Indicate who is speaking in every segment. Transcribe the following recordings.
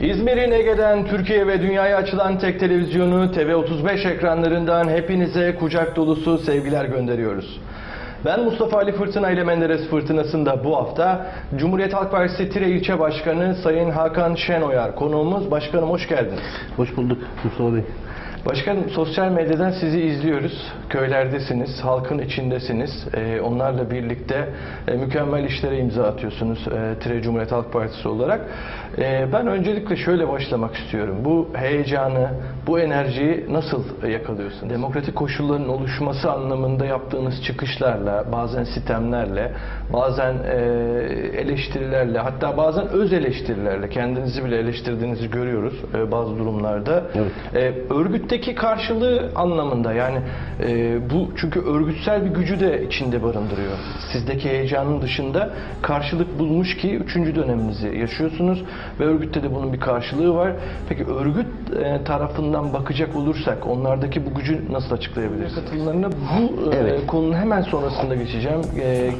Speaker 1: İzmir'in Ege'den Türkiye ve dünyaya açılan tek televizyonu TV35 ekranlarından hepinize kucak dolusu sevgiler gönderiyoruz. Ben Mustafa Ali Fırtına ile Menderes Fırtınası'nda bu hafta Cumhuriyet Halk Partisi Tire İlçe Başkanı Sayın Hakan Şenoyar konuğumuz. Başkanım hoş geldiniz.
Speaker 2: Hoş bulduk Mustafa Bey.
Speaker 1: Başkanım sosyal medyadan sizi izliyoruz. Köylerdesiniz, halkın içindesiniz. Ee, onlarla birlikte e, mükemmel işlere imza atıyorsunuz e, Tire Cumhuriyet Halk Partisi olarak. Ee, ben öncelikle şöyle başlamak istiyorum. Bu heyecanı, bu enerjiyi nasıl yakalıyorsunuz? Demokratik koşulların oluşması anlamında yaptığınız çıkışlarla, bazen sitemlerle, bazen e, eleştirilerle, hatta bazen öz eleştirilerle kendinizi bile eleştirdiğinizi görüyoruz e, bazı durumlarda.
Speaker 2: Evet.
Speaker 1: E, örgütteki karşılığı anlamında yani e, bu çünkü örgütsel bir gücü de içinde barındırıyor. Sizdeki heyecanın dışında karşılık bulmuş ki üçüncü döneminizi yaşıyorsunuz ve örgütte de bunun bir karşılığı var. Peki örgüt tarafından bakacak olursak onlardaki bu gücü nasıl açıklayabiliriz? Katılımlarına bu e,
Speaker 2: Evet.
Speaker 1: konunun hemen sonrasında geçeceğim. E,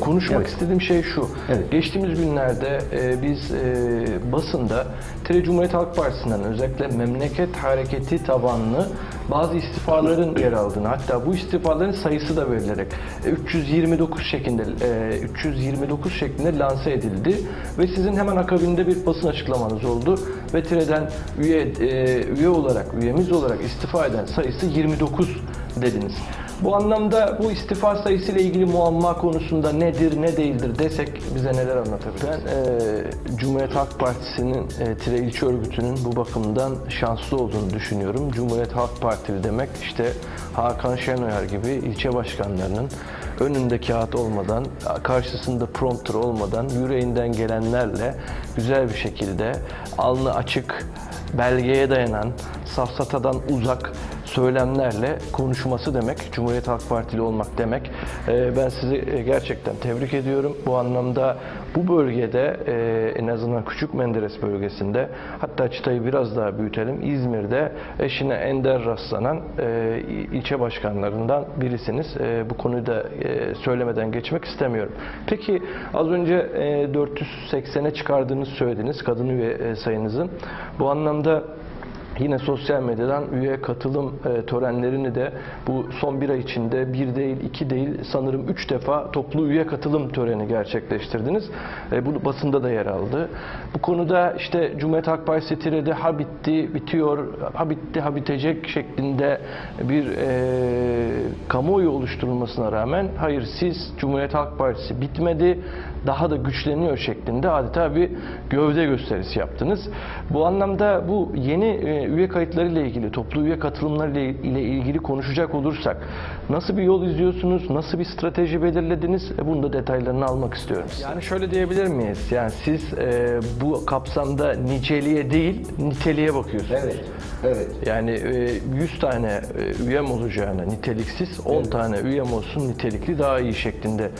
Speaker 1: konuşmak
Speaker 2: Evet.
Speaker 1: istediğim şey şu.
Speaker 2: Evet.
Speaker 1: Geçtiğimiz günlerde e, biz e, basında Tire Cumhuriyet Halk Partisi'nden özellikle memleket hareketi tabanlı bazı istifaların yer aldığını hatta bu istifaların sayısı da verilerek e, 329 şeklinde e, 329 şeklinde lanse edildi ve sizin hemen akabinde bir basın açıklamanız oldu ve Tire'den üye e, üye olarak üyemiz olarak istifa eden sayısı 29 dediniz. Bu anlamda bu istifa sayısı ile ilgili muamma konusunda nedir, ne değildir desek bize neler anlatabilir? Ben e, Cumhuriyet Halk Partisi'nin, e, Tire İlçe Örgütü'nün bu bakımdan şanslı olduğunu düşünüyorum. Cumhuriyet Halk Partili demek işte Hakan Şenoyar gibi ilçe başkanlarının önünde kağıt olmadan, karşısında prompter olmadan, yüreğinden gelenlerle güzel bir şekilde alnı açık, belgeye dayanan, safsatadan uzak söylemlerle konuşması demek, Cumhuriyet Halk Partili olmak demek. Ee, Ben sizi e, gerçekten tebrik ediyorum. Bu anlamda bu bölgede e, en azından Küçük Menderes bölgesinde hatta çıtayı biraz daha büyütelim. İzmir'de eşine ender rastlanan e, ilçe başkanlarından birisiniz. Bu konuyu da söylemeden geçmek istemiyorum. Peki az önce e, 480'e çıkardığınızı söylediniz kadın üye sayınızın. Bu anlamda Yine sosyal medyadan üye katılım e, törenlerini de bu son bir ay içinde bir değil, iki değil sanırım üç defa toplu üye katılım töreni gerçekleştirdiniz. E, bu basında da yer aldı. Bu konuda işte Cumhuriyet Halk Partisi Tire'de ha bitti, bitiyor, ha bitti, ha bitecek şeklinde bir e, kamuoyu oluşturulmasına rağmen hayır siz Cumhuriyet Halk Partisi bitmedi, daha da güçleniyor şeklinde adeta bir gövde gösterisi yaptınız. Bu anlamda bu yeni e, üye kayıtları ile ilgili, toplu üye katılımları ile ilgili konuşacak olursak nasıl bir yol izliyorsunuz, nasıl bir strateji belirlediniz? E, Bunun da detaylarını almak istiyorum. Yani şöyle diyebilir miyiz? Yani siz e, bu kapsamda niceliğe değil, niteliğe bakıyorsunuz.
Speaker 2: Evet. Evet.
Speaker 1: Yani e, 100 tane e, üyem olacağına niteliksiz, 10 tane üyem olsun nitelikli daha iyi şeklinde.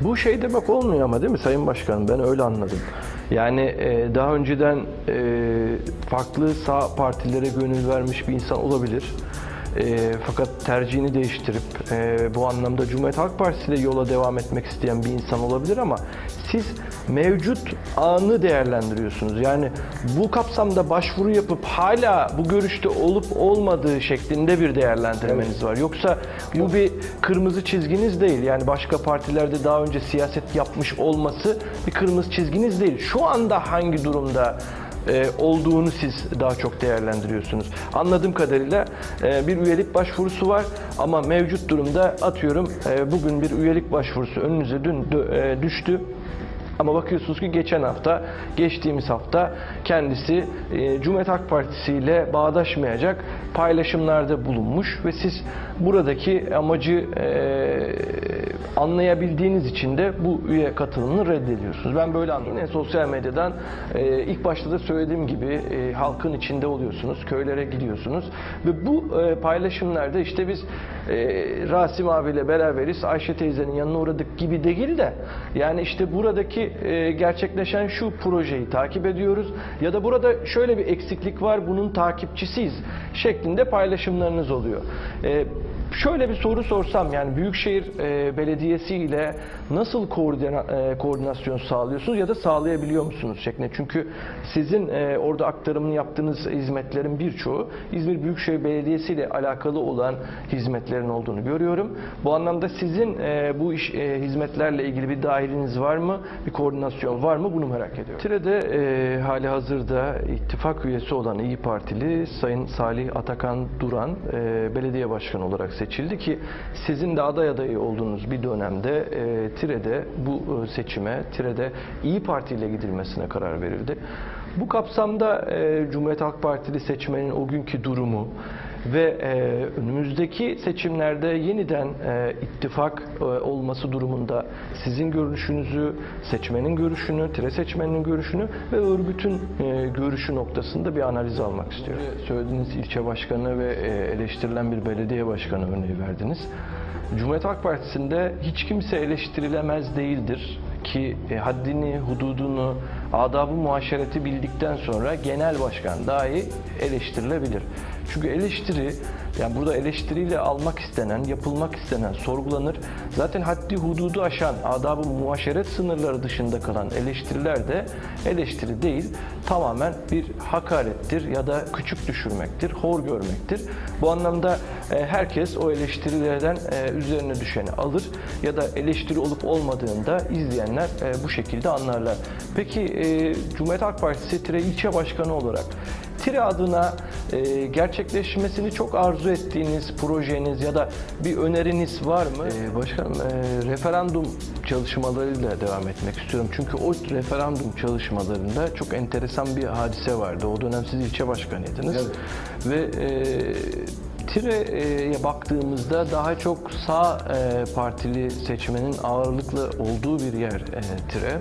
Speaker 1: Bu şey demek olmuyor ama değil mi Sayın Başkanım? Ben öyle anladım. Yani e, daha önceden e, farklı sağ partilere gönül vermiş bir insan olabilir. E, fakat tercihini değiştirip e, bu anlamda Cumhuriyet Halk Partisi ile yola devam etmek isteyen bir insan olabilir ama siz mevcut anı değerlendiriyorsunuz. Yani bu kapsamda başvuru yapıp hala bu görüşte olup olmadığı şeklinde bir değerlendirmeniz var. Yoksa bu bir kırmızı çizginiz değil. Yani başka partilerde daha önce siyaset yapmış olması bir kırmızı çizginiz değil. Şu anda hangi durumda e, olduğunu siz daha çok değerlendiriyorsunuz. Anladığım kadarıyla e, bir üyelik başvurusu var ama mevcut durumda atıyorum e, bugün bir üyelik başvurusu önünüze dün e, düştü. Ama bakıyorsunuz ki geçen hafta, geçtiğimiz hafta kendisi e, Cumhuriyet Halk Partisi ile bağdaşmayacak paylaşımlarda bulunmuş ve siz buradaki amacı anlayabildiğiniz için de bu üye katılımını reddediyorsunuz. Ben böyle anlıyorum. Yine sosyal medyadan e, ilk başta da söylediğim gibi e, halkın içinde oluyorsunuz, köylere gidiyorsunuz ve bu e, paylaşımlarda işte biz e, Rasim abiyle beraberiz, Ayşe teyzenin yanına uğradık gibi değil de yani işte buradaki e, gerçekleşen şu projeyi takip ediyoruz ya da burada şöyle bir eksiklik var bunun takipçisiyiz şeklinde paylaşımlarınız oluyor. E, Şöyle bir soru sorsam yani Büyükşehir e, Belediyesi ile nasıl koordina, e, koordinasyon sağlıyorsunuz ya da sağlayabiliyor musunuz şeklinde. Çünkü sizin e, orada aktarımını yaptığınız hizmetlerin birçoğu İzmir Büyükşehir Belediyesi ile alakalı olan hizmetlerin olduğunu görüyorum. Bu anlamda sizin e, bu iş e, hizmetlerle ilgili bir dahiliniz var mı? Bir koordinasyon var mı? Bunu merak ediyorum. Tire'de e, hali hazırda ittifak üyesi olan İyi Partili Sayın Salih Atakan Duran e, belediye başkanı olarak seçildi ki sizin de aday adayı olduğunuz bir dönemde e, Tire'de bu e, seçime, Tire'de İyi Parti ile gidilmesine karar verildi. Bu kapsamda e, Cumhuriyet Halk Partili seçmenin o günkü durumu ve e, önümüzdeki seçimlerde yeniden e, ittifak e, olması durumunda sizin görüşünüzü, seçmenin görüşünü, Tire seçmeninin görüşünü ve örgütün e, görüşü noktasında bir analiz almak istiyorum. Söylediğiniz ilçe başkanı ve e, eleştirilen bir belediye başkanı örneği verdiniz. Cumhuriyet Halk Partisi'nde hiç kimse eleştirilemez değildir ki e, haddini, hududunu, adabı muaşereti bildikten sonra genel başkan dahi eleştirilebilir. Çünkü eleştiri, yani burada eleştiriyle almak istenen, yapılmak istenen sorgulanır. Zaten haddi hududu aşan, adabı muaşeret sınırları dışında kalan eleştiriler de eleştiri değil, tamamen bir hakarettir ya da küçük düşürmektir, hor görmektir. Bu anlamda e, herkes o eleştirilerden e, üzerine düşeni alır ya da eleştiri olup olmadığında izleyenler e, bu şekilde anlarlar. Peki e, Cumhuriyet Halk Partisi Tire ilçe başkanı olarak Tire adına e, gerçekleşmesini çok arzu ettiğiniz projeniz ya da bir öneriniz var mı? E, başkanım, e, referandum çalışmalarıyla devam etmek istiyorum. Çünkü o referandum çalışmalarında çok enteresan bir hadise vardı. O dönem siz ilçe başkanıydınız.
Speaker 2: Evet.
Speaker 1: Ve e, Tire'ye baktığımızda daha çok sağ e, partili seçmenin ağırlıklı olduğu bir yer e, Tire.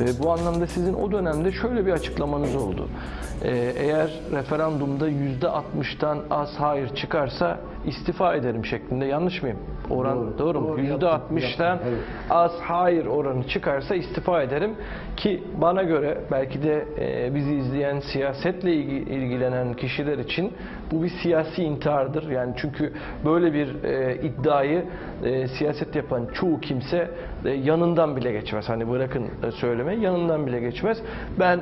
Speaker 1: Ve bu anlamda sizin o dönemde şöyle bir açıklamanız oldu. E, eğer referandumda yüzde 60'tan az hayır çıkarsa istifa ederim şeklinde. Yanlış mıyım? Oran doğru,
Speaker 2: Doğru,
Speaker 1: mu? Yüzde
Speaker 2: yaptım,
Speaker 1: %60'tan
Speaker 2: yaptım, evet.
Speaker 1: az hayır oranı çıkarsa istifa ederim ki bana göre belki de e, bizi izleyen siyasetle ilgi- ilgilenen kişiler için bu bir siyasi intihardır. Yani çünkü böyle bir e, iddiayı e, siyaset yapan çoğu kimse e, yanından bile geçmez. Hani bırakın e, söylemeyi yanından bile geçmez. Ben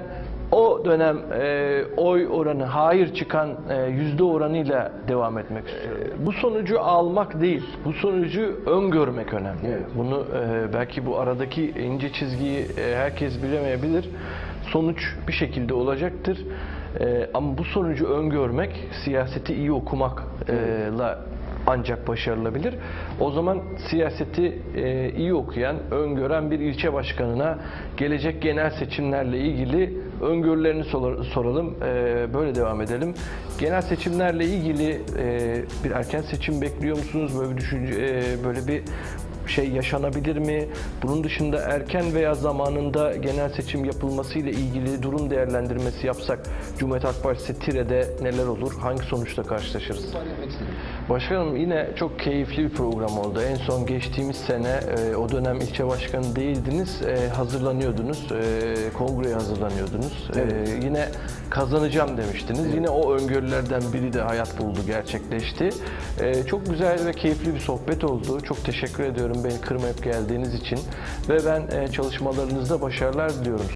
Speaker 1: o dönem e, oy oranı hayır çıkan e, yüzde oranıyla devam etmek istiyorum. E, bu sonucu almak değil, bu sonucu öngörmek önemli.
Speaker 2: Evet.
Speaker 1: Bunu e, belki bu aradaki ince çizgiyi e, herkes bilemeyebilir. Sonuç bir şekilde olacaktır. E, ama bu sonucu öngörmek, siyaseti iyi okumakla ancak başarılabilir. O zaman siyaseti e, iyi okuyan, öngören bir ilçe başkanına gelecek genel seçimlerle ilgili öngörülerini sor- soralım. E, böyle devam edelim. Genel seçimlerle ilgili e, bir erken seçim bekliyor musunuz? Böyle bir düşünce, e, böyle bir şey yaşanabilir mi? Bunun dışında erken veya zamanında genel seçim yapılması ile ilgili durum değerlendirmesi yapsak Cumhuriyet Halk Partisi Tire'de neler olur? Hangi sonuçla karşılaşırız? Başkanım yine çok keyifli bir program oldu. En son geçtiğimiz sene e, o dönem ilçe başkanı değildiniz, e, hazırlanıyordunuz, e, kongreye hazırlanıyordunuz. E, yine kazanacağım demiştiniz. Yine o öngörülerden biri de hayat buldu, gerçekleşti. E, çok güzel ve keyifli bir sohbet oldu. Çok teşekkür ediyorum beni kırmayıp geldiğiniz için ve ben e, çalışmalarınızda başarılar diliyorum.